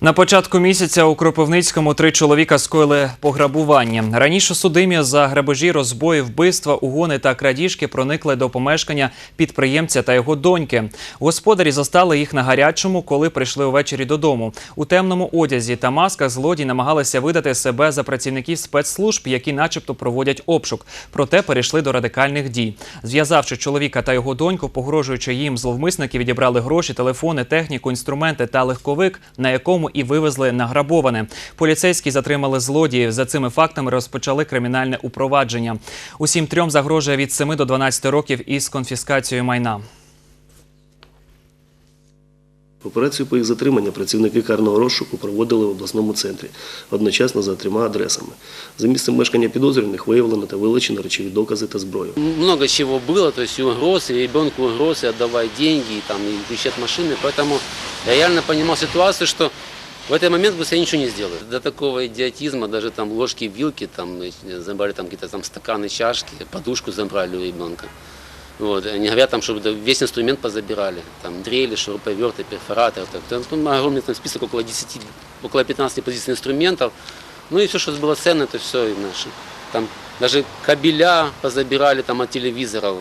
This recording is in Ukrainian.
На початку місяця у Кропивницькому три чоловіка скоїли пограбування. Раніше судимі за грабежі, розбої, вбивства, угони та крадіжки проникли до помешкання підприємця та його доньки. Господарі застали їх на гарячому, коли прийшли увечері додому. У темному одязі та масках злодії намагалися видати себе за працівників спецслужб, які, начебто, проводять обшук. Проте перейшли до радикальних дій. Зв'язавши чоловіка та його доньку, погрожуючи їм, зловмисники відібрали гроші, телефони, техніку, інструменти та легковик, на якому і вивезли награбоване. Поліцейські затримали злодіїв. За цими фактами розпочали кримінальне упровадження. Усім трьом загрожує від 7 до 12 років із конфіскацією майна. Операцію по їх затримання працівники карного розшуку проводили в обласному центрі, одночасно за трьома адресами. За місцем мешкання підозрюваних виявлено та вилучено речові докази та зброю. Много чего было, то есть и угроз, и ребенку угроз, и отдавай деньги, и, там, и ключи от машины. Поэтому я реально понимал ситуацию, что в этот момент себе ничего не сделаете. До такого идиотизма, даже там ложки, вилки, там, э, забрали там какие-то там стаканы, чашки, подушку забрали у ребенка. Вот, не говоря там, чтобы весь инструмент позабирали, там дрели, шуруповерты, перфораторы, так, там, огромный там список, около 10, около 15 позиций инструментов. Ну и все, что было ценно, это все и наше. Там даже кабеля позабирали там от телевизоров.